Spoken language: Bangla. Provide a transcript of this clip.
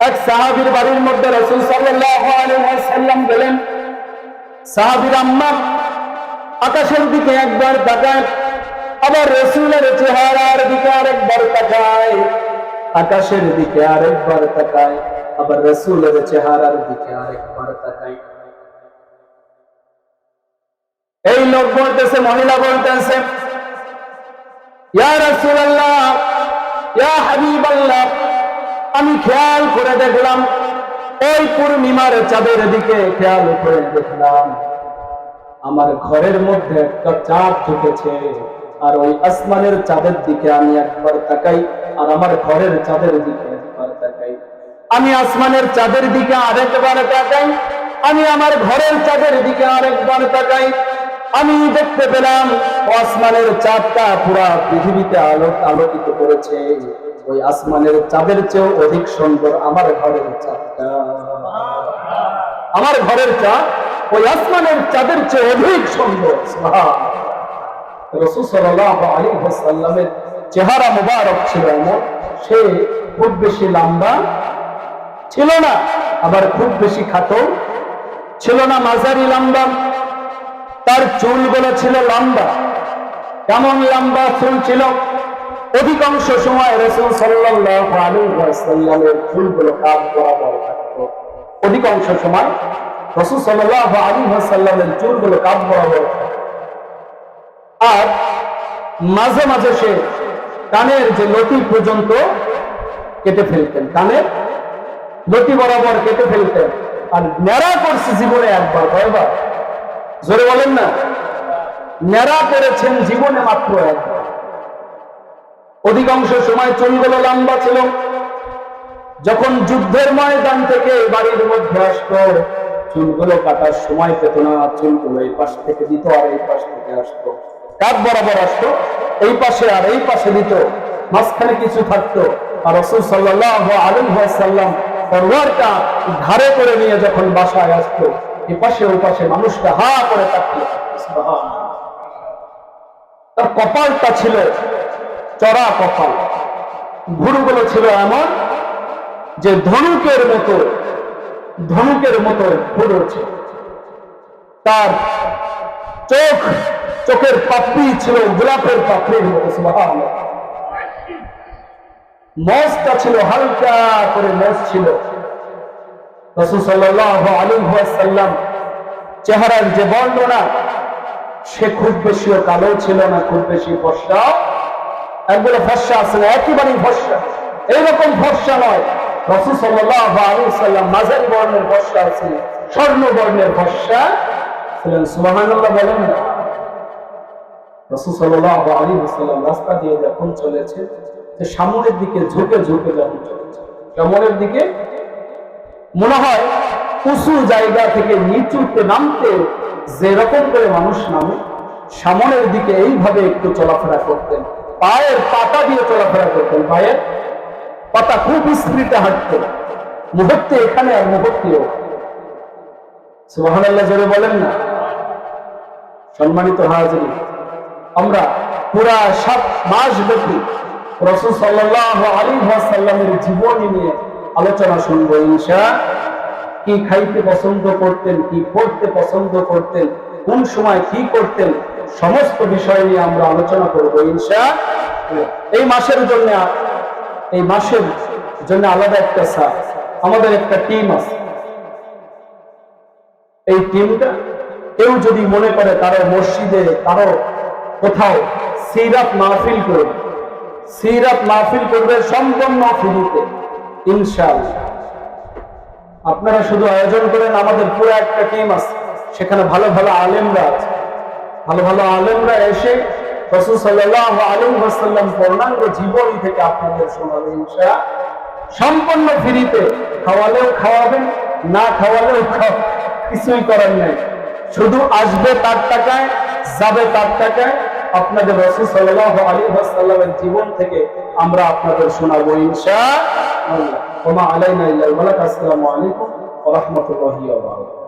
এক সাহাবীর বাড়ির মধ্যে রসুল ওয়াসাল্লাম গেলেন। সাহাবীর আম্মা আকাশের দিকে একবার তাকায়, আবার রসুলের চেহারার দিকে আরেকবার তাকায়, আকাশের দিকে আরেকবার তাকায়, আবার রসুলের চেহারার দিকে আরেকবার তাকায়। এই লোক বলতেছে, মহিলা বলতেছে, ইয়া রাসূলুল্লাহ, ইয়া হাবিবাল্লাহ আমি খেয়াল করে দেখলাম, ওই পূর্ণিমার চাঁদের দিকে খেয়াল করে দেখলাম, আমার ঘরের মধ্যে একটা চাঁদ ঢুকেছে আর ওই আসমানের চাঁদের দিকে আমি একবার তাকাই, আর আমার ঘরের চাঁদের দিকে একবার তাকাই। আমি আসমানের চাঁদের দিকে আরেকবার তাকাই, আমি আমার ঘরের চাঁদের দিকে আরেকবার তাকাই, আমি দেখতে পেলাম আসমানের চাঁদটা পুরা পৃথিবীতে আলো আলোকিত করেছে। ওই আসমানের চাঁদের চেয়েও অধিক সুন্দর আমার ঘরের চাঁদটা। আমার ঘরের চাঁদ ওই আসমানের চাঁদের চেয়ে অধিক সুন্দর। ওয়াসাল্লামের চেহারা মোবারক ছিল এমন, সে খুব বেশি লম্বা ছিল না, আবার খুব বেশি খাটো ছিল না, মাঝারি লম্বা। তার চুলগুলো ছিল লম্বা, কেমন লম্বা চুল ছিল? অধিকাংশ সময় রসুল সাল্লাল্লাহু আলাইহি চুলগুলো কাঁধ বরাবর থাকতো। অধিকাংশ সময় রসুল চুলগুলো বরাবর থাকতো। আর মাঝে মাঝে সে কানের যে লতি পর্যন্ত কেটে ফেলতেন, কানের লতি বরাবর কেটে ফেলতেন। আর ন্যাড়া করছে জীবনে একবার, কয়বার? জোরে বলেন না। ন্যাড়া করেছেন জীবনে মাত্র একবার। অধিকাংশ সময় চুলগুলো লম্বা ছিল। যখন যুদ্ধের ময়দান থেকে বাড়ির মধ্যে আসতো, চুলগুলো কাটার সময় পেত না, চুলগুলো এই পাশ থেকে দিত আর এই পাশ থেকে আসতো। কাঠ বরাবর আসতো, এই পাশে আর এই পাশে দিত। মাঝখানে কিছু থাকতো। আর রসুল সাল্লাহ আলম তরোয়ারটা ধারে করে নিয়ে যখন বাসায় আসতো, এ পাশে মানুষটা হা করে থাকতো তার কপালটা ছিল চড়া কপাল। ভুরুগুলো ছিল এমন যে ধনুকের মতো ধনুকের মতো ভুরু ছিল তার চোখ, চোখের পাপড়ি ছিল, গোলাপের পাপড়ির মতো। মজটা ছিল, হালকা করে মজ ছিল। রসুল সাল্লাল্লাহু আলাইহি চেহারার যে বর্ণনা, সে খুব বেশিও কালো ছিল না, খুব বেশি ফর্সা। একগুলো ফর্সা আছে না? একেবারেই ফর্সা এইরকম ফর্সা নয়। রসুল মাঝারি বর্ণের ফর্সা আছে। স্বর্ণ বর্ণের ফর্সা ছিলেন। সামনের দিকে ঝুঁকে ঝুঁকে যখন চলেছে দিকে মনে হয় উঁচু জায়গা থেকে নিচুতে নামতে যেরকম করে মানুষ নামে, সামনের দিকে এইভাবে একটু চলাফেরা করতেন। পায়ের পাতা দিয়ে চলাফেরা করতেন। পায়ের পাতা খুব স্পিডে হাঁটতেন মুহূর্তে এখানে আর মুহূর্তেও। সুবহানাল্লাহ, জোরে বলেন না। সম্মানিত হাজির, আমরা পুরা সাত মাস ব্যাপী রসুল সাল্লাহ আলী সাল্লামের জীবনী নিয়ে আলোচনা শুনব, ইনশা। কি খাইতে পছন্দ করতেন, কি পড়তে পছন্দ করতেন, কোন সময় কি করতেন সমস্ত বিষয় নিয়ে আমরা আলোচনা করব ইনশা এই মাসের জন্য, এই মাসের জন্য আলাদা একটা স্যার, আমাদের একটা টিম আছে। এই টিমটা কেউ যদি মনে করে কারও মসজিদে কারও কোথাও সিরাত মাহফিল করবে সিরাত মাহফিল করবে সম্পূর্ণ ফ্রিতে, ইনশাআল্লাহ। আপনারা শুধু আয়োজন করেন, আমাদের পুরো একটা টিম আছে। সেখানে ভালো ভালো আলেমরা আছে। ভালো ভালো আলেমরা এসে রসুল সাল্লাহ আলম ওয়াসাল্লাম পূর্ণাঙ্গ জীবনী থেকে আপনাদের ইনশা সম্পূর্ণ ফ্রিতে খাওয়ালেও খাওয়াবেন, না খাওয়ালেও খাও কিছুই করার নেই। শুধু আসবে তার টাকায়, যাবে তার টাকায় আপনাদের রসুল সাল্লাহ আলী ওয়াসাল্লামের জীবন থেকে আমরা আপনাদের শোনাবো ইনশা ওমা আলাইনা ইল্লাল আসসালামু আলাইকুম ওয়া ওয়া বারাকাতুহু।